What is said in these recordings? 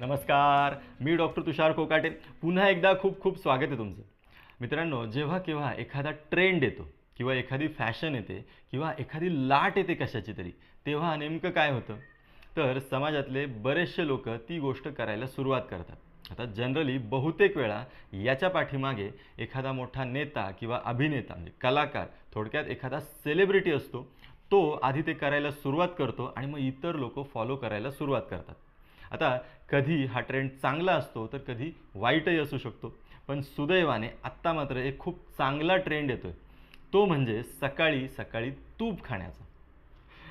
नमस्कार मी डॉक्टर तुषार कोकाटे. पुन्हा एकदा खूप खूप स्वागत आहे तुमचं. मित्रांनो जेव्हा केव्हा एखादा ट्रेंड येतो किंवा एखादी फॅशन येते किंवा एखादी लाट येते कशाची तरी तेव्हा नेमकं काय होतं? तर समाजातले बरेचसे लोक ती गोष्ट करायला सुरुवात करतात. आता जनरली बहुतेक वेळा याच्या पाठीमागे एखादा मोठा नेता किंवा अभिनेता म्हणजे कलाकार थोडक्यात एखादा सेलिब्रिटी असतो तो आधी ते करायला सुरुवात करतो आणि मग इतर लोक फॉलो करायला सुरुवात करतात. आता कधी हा ट्रेंड चांगला असतो तर कधी वाईटही असू शकतो. पण सुदैवाने आत्ता मात्र एक खूप चांगला ट्रेंड येतो आहे तो म्हणजे सकाळी सकाळी तूप खाण्याचा.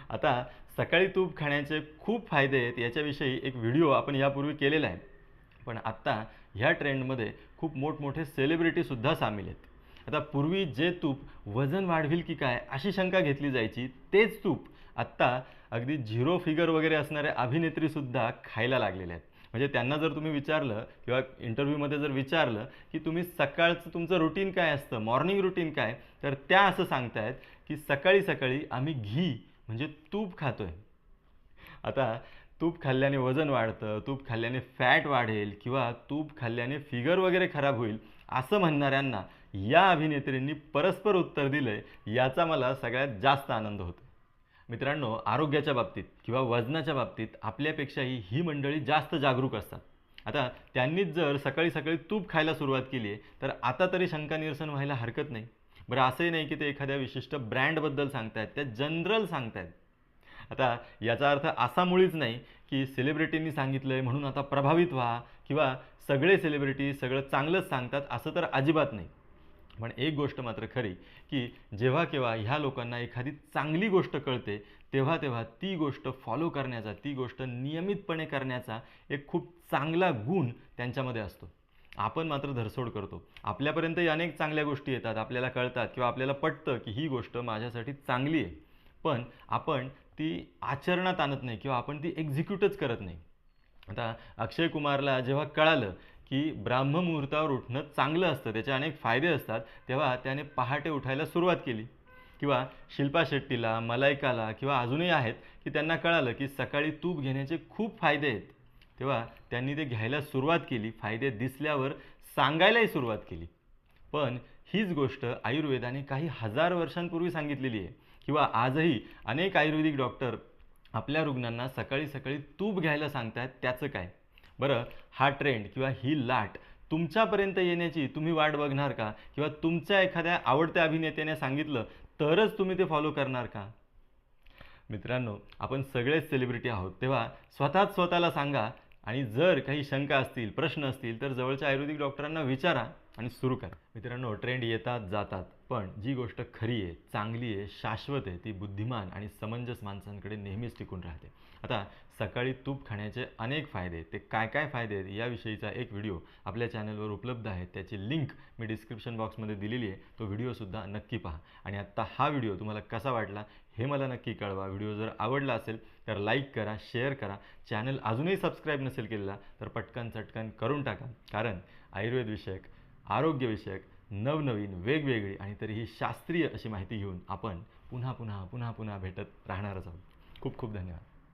आता सकाळी तूप खाण्याचे खूप फायदे आहेत याच्याविषयी एक व्हिडिओ आपण यापूर्वी केलेला आहे. पण आत्ता ह्या ट्रेंडमध्ये खूप मोठमोठे सेलिब्रिटीसुद्धा सामील आहेत. आता पूर्वी जे तूप वजन वाढविल की काय अशी शंका घेतली जायची तेच तूप आत्ता अगदी झिरो फिगर वगैरे असणाऱ्या अभिनेत्रीसुद्धा खायला लागलेल्या आहेत. म्हणजे त्यांना जर तुम्ही विचारलं किंवा इंटरव्ह्यूमध्ये जर विचारलं की तुम्ही सकाळचं तुमचं रुटीन काय असतं मॉर्निंग रुटीन काय तर त्या असं सांगतायत की सकाळी सकाळी आम्ही घी म्हणजे तूप खातो आहे आता तूप खाल्ल्याने वजन वाढतं तूप खाल्ल्याने फॅट वाढेल किंवा तूप खाल्ल्याने फिगर वगैरे खराब होईल असं म्हणणाऱ्यांना या अभिनेत्रींनी परस्पर उत्तर दिलंय याचा मला सगळ्यात जास्त आनंद होतो. मित्रांनो आरोग्याच्या बाबतीत किंवा वजनाच्या बाबतीत आपल्यापेक्षाही ही मंडळी जास्त जागरूक असतात. आता त्यांनीच जर सकाळी सकाळी तूप खायला सुरुवात केली आहे तर आता तरी शंका निरसन व्हायला हरकत नाही. बरं असंही नाही की ते एखाद्या विशिष्ट ब्रँडबद्दल सांगतायत त्या जनरल सांगतायत. आता याचा अर्थ असा मुळीच नाही की सेलिब्रिटींनी सांगितलं आहे म्हणून आता प्रभावित व्हा किंवा सगळे सेलिब्रिटी सगळं चांगलंच सांगतात असं तर अजिबात नाही. पण एक गोष्ट मात्र खरी की जेव्हा केव्हा ह्या लोकांना एखादी चांगली गोष्ट कळते तेव्हा तेव्हा ती गोष्ट फॉलो करण्याचा ती गोष्ट नियमितपणे करण्याचा एक खूप चांगला गुण त्यांच्यामध्ये असतो. आपण मात्र धरसोड करतो. आपल्यापर्यंतही अनेक चांगल्या गोष्टी येतात आपल्याला कळतात किंवा आपल्याला पटतं की ही गोष्ट माझ्यासाठी चांगली आहे. पण आपण ती आचरणात आणत नाही किंवा आपण ती एक्झिक्यूटच करत नाही. आता अक्षय कुमारला जेव्हा कळालं की ब्राह्ममुहूर्तावर उठणं चांगलं असतं. त्याचे अनेक फायदे असतात. तेव्हा त्याने पहाटे उठायला सुरुवात केली. किंवा शिल्पा शेट्टीला मलायकाला किंवा अजूनही आहेत की त्यांना कळालं की सकाळी तूप घेण्याचे खूप फायदे आहेत. तेव्हा त्यांनी ते घ्यायला सुरुवात केली. फायदे दिसल्यावर सांगायलाही सुरुवात केली. पण हीच गोष्ट आयुर्वेदाने काही हजार वर्षांपूर्वी सांगितलेली आहे. किंवा आजही अनेक आयुर्वेदिक डॉक्टर आपल्या रुग्णांना सकाळी सकाळी तूप घ्यायला सांगतायत त्याचं काय? बरं हा ट्रेंड किंवा ही लाट तुमच्यापर्यंत येण्याची तुम्ही वाट बघणार का? किंवा तुमच्या एखाद्या आवडत्या अभिनेत्याने सांगितलं तरच तुम्ही ते फॉलो करणार का? मित्रांनो आपण सगळेच सेलिब्रिटी आहोत तेव्हा स्वतःच स्वतःला सांगा. आणि जर काही शंका असतील प्रश्न असतील तर जवळच्या आयुर्वेदिक डॉक्टरांना विचारा. आणि सुरू करा. मित्रांनो ट्रेंड येतात जातात पण जी गोष्ट खरी आहे चांगली आहे शाश्वत आहे ती बुद्धिमान आणि समंजस माणसांकडे नेहमीच टिकून राहते. आता सकाळी तूप खाण्याचे अनेक फायदे आहेत. ते काय काय फायदे आहेत याविषयीचा एक व्हिडिओ आपल्या चॅनलवर उपलब्ध आहे. त्याची लिंक मी डिस्क्रिप्शन बॉक्समध्ये दिलेली आहे. तो व्हिडिओसुद्धा नक्की पहा. आणि आत्ता हा व्हिडिओ तुम्हाला कसा वाटला हे मला नक्की कळवा. व्हिडिओ जर आवडला असेल तर लाईक करा शेअर करा. चॅनल अजूनही सबस्क्राईब नसेल केलेला तर पटकन चटकन करून टाका. कारण आयुर्वेद विषयक आरोग्यविषयक नवनवीन वेगवेगळी आणि तरीही शास्त्रीय अशी माहिती घेऊन आपण पुन्हा पुन्हा पुन्हा पुन्हा भेटत राहणारच आहोत. खूप खूप धन्यवाद.